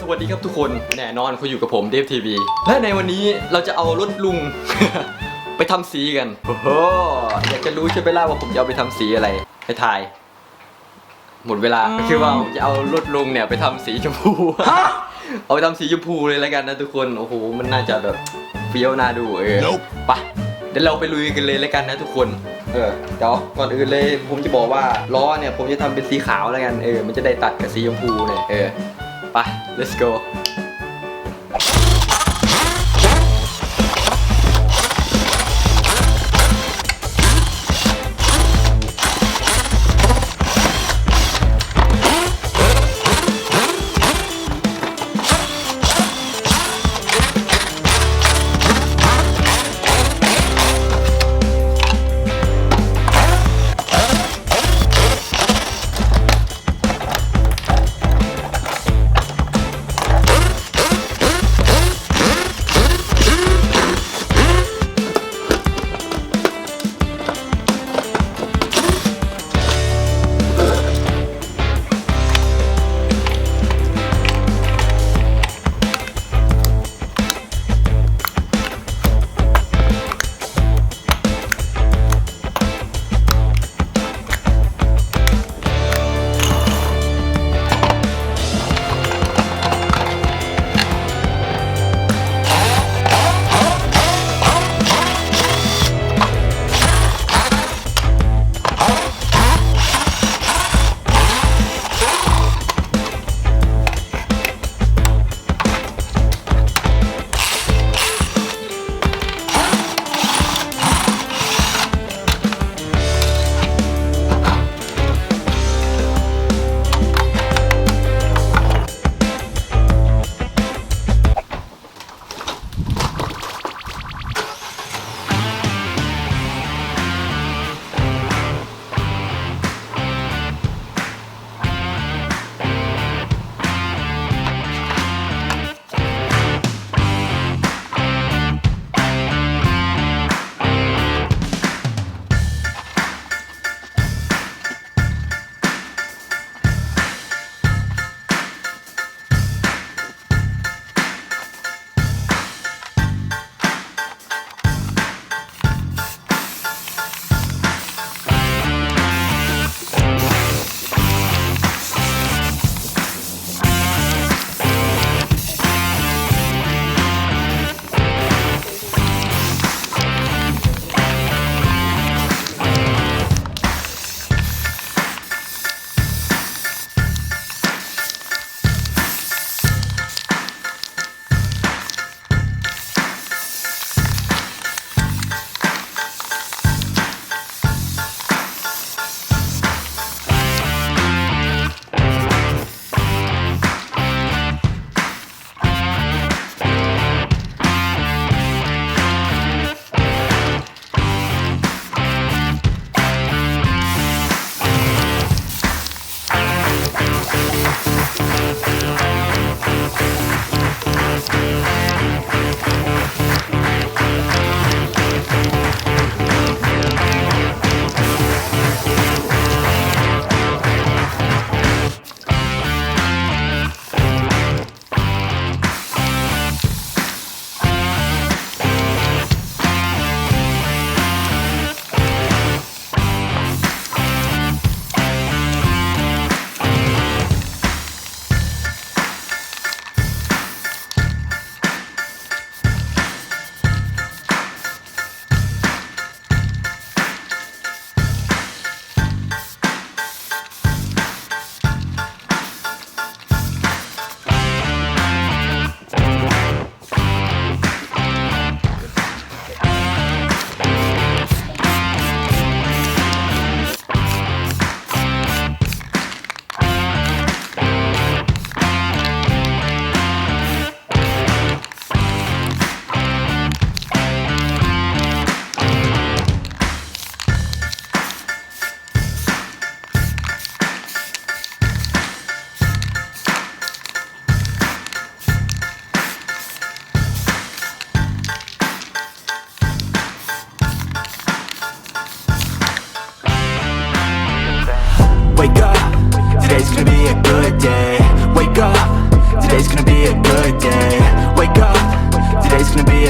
สวัสดีครับทุกคนแน่นอนคุณอยู่กับผมเดฟทีวีและในวันนี้เราจะเอารถลุง ไปทำสีกันโอ้โหอยากจะรู้ใช่ไหมล่ะว่าผมจะเอาไปทำสีอะไรให้ทาย หมดเวลาก็คือว่าผมจะเอารถลุงเนี่ยไปทำสีชมพูเอาไปทำสีชมพูเลยแล้วกันนะทุกคนโอ้โหมันน่าจะแบบเฟี้ยวน่าดูเออ Nope ไปเดี๋ยวเราไปลุยกันเลยแล้วกันนะทุกคน เออ เดี๋ยวก่อนอื่นเลยผมจะบอกว่าล้อเนี่ยผมจะทำเป็นสีขาวแล้วกัน เออ มันจะได้ตัดกับสีชมพูเนี่ย เออ ไป let's go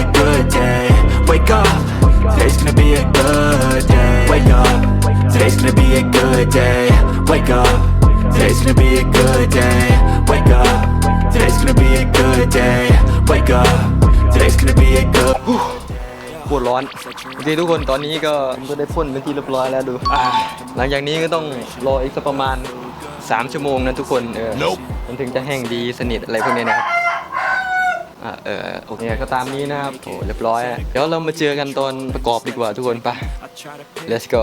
a good day. Wake up. Today's gonna be a good day. Wake up. Today's gonna be a good day. Wake up. Today's gonna be a good day. Wake up. Today's gonna be a good day. Wake up. Today's gonna be a good. ปวดร้อนโอเคทุกคนตอนนี้ก็ผมก็ได้พ่นเป็นที่เรียบร้อยแล้วดูอ่าหลังจากนี้ก็ต้องรออีกสักประมาณ 3 ชั่วโมงนะทุกคนเออมันถึงจะแห้งดีสนิทอะไรพวกนี้นะครับ อ่าเออโอเคก็ตามนี้นะครับโอ้เรียบร้อยอะเดี๋ยวเรามาเจอกันตอนประกอบดีกว่าทุกคนไป let's go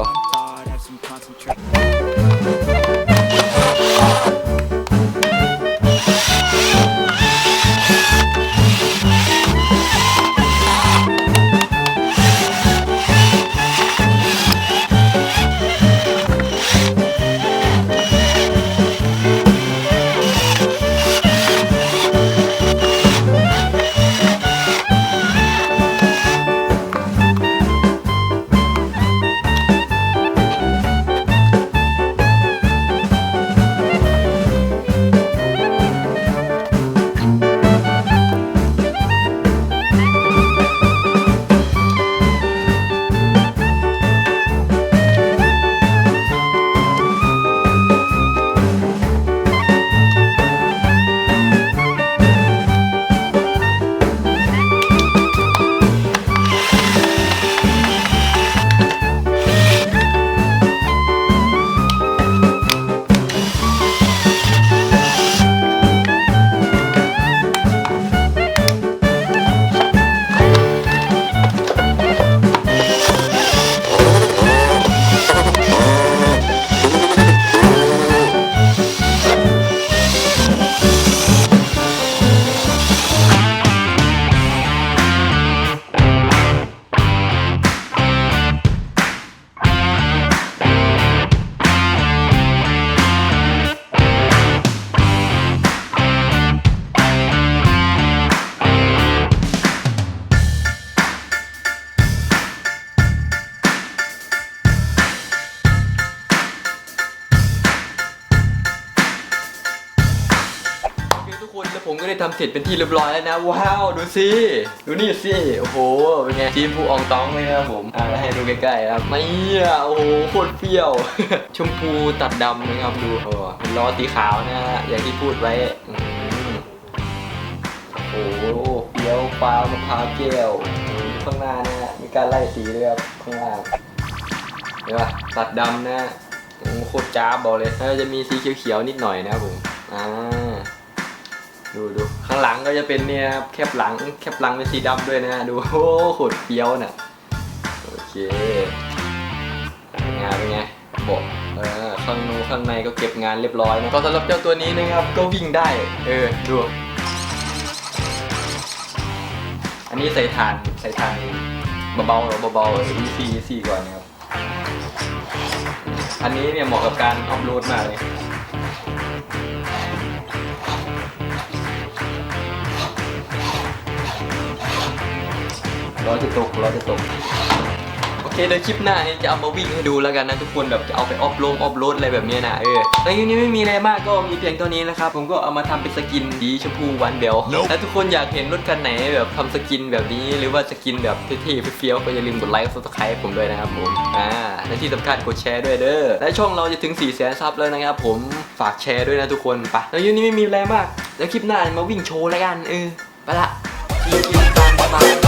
ผมก็ได้ทำเสร็จเป็นที่เรียบร้อยแล้วนะ ว้าว ดูสิ ดูนี่สิ โอ้โห เป็นไงทีมผู้อองตองเลยนะครับผมอ่าให้ดูใกล้ๆนะครับไม่อะโอ้โหโคตรเปรี้ยว ชมพูตัดดำนะครับดูโอ้เป็นล้อสีขาวนะฮะอย่างที่พูดไว้อืมโอ้โหเปรี้ยวฟ้าวมะพร้าวแก้วอืมข้างหน้านะฮะมีการไล่สีด้วยครับข้างล่าง เห็นปะตัดดำนะโอ้โหโคตรจ้าบบอกเลยแล้วจะมีสีเขียวๆนิดหน่อยนะครับผม อ่า ดูดูข้างหลังก็จะเป็นเนี่ยครับแคบหลังแคบหลังเป็นสีดำด้วยนะดูโอ้โหโคตรเฟี้ยวน่ะโอเคงานเป็นไงบอกเออข้างนู้ข้างในก็เก็บงานเรียบร้อยนะก็สำหรับเจ้าตัวนี้นะครับก็วิ่งได้เออดูอันนี้ใส่ถ่านใส่ถ่านเบาๆเบาๆ EC EC ก่อนนะครับอันนี้เนี่ยเหมาะกับการอัพโหลดมากเลย ร้อนจะตกร้อนจะตก โอเคเดี๋ยวคลิปหน้าเนี่ยจะเอามาวิ่งให้ดูแล้วกันนะทุกคนแบบจะเอาไปออฟโลงออฟโรดอะไรแบบเนี้ยนะเออแต่ยูนี้ไม่มีอะไรมากก็มีเพียงเท่านี้นะครับผมก็เอามาทำเป็นสกินสีชมพูหวานเบลถ้าทุกคนอยากเห็นรถคันไหนแบบทำสกินแบบนี้ หรือว่าสกินแบบเท่ๆเฟี้ยวๆก็อย่าลืมกดไลค์กดซับสไครต์ผมด้วยนะครับผมอ่าและที่สำคัญกดแชร์ด้วยเด้อและช่องเราจะถึง4 0 0 0 0 0ซับแล้วนะครับผมฝากแชร์ด้วยนะทุกคนไปแล้วยูนี้ไม่มีอะไรมากแล้วคลิปหน้ามาวิ่งโชว์แล้วกันเออไปละ See you next time. Bye.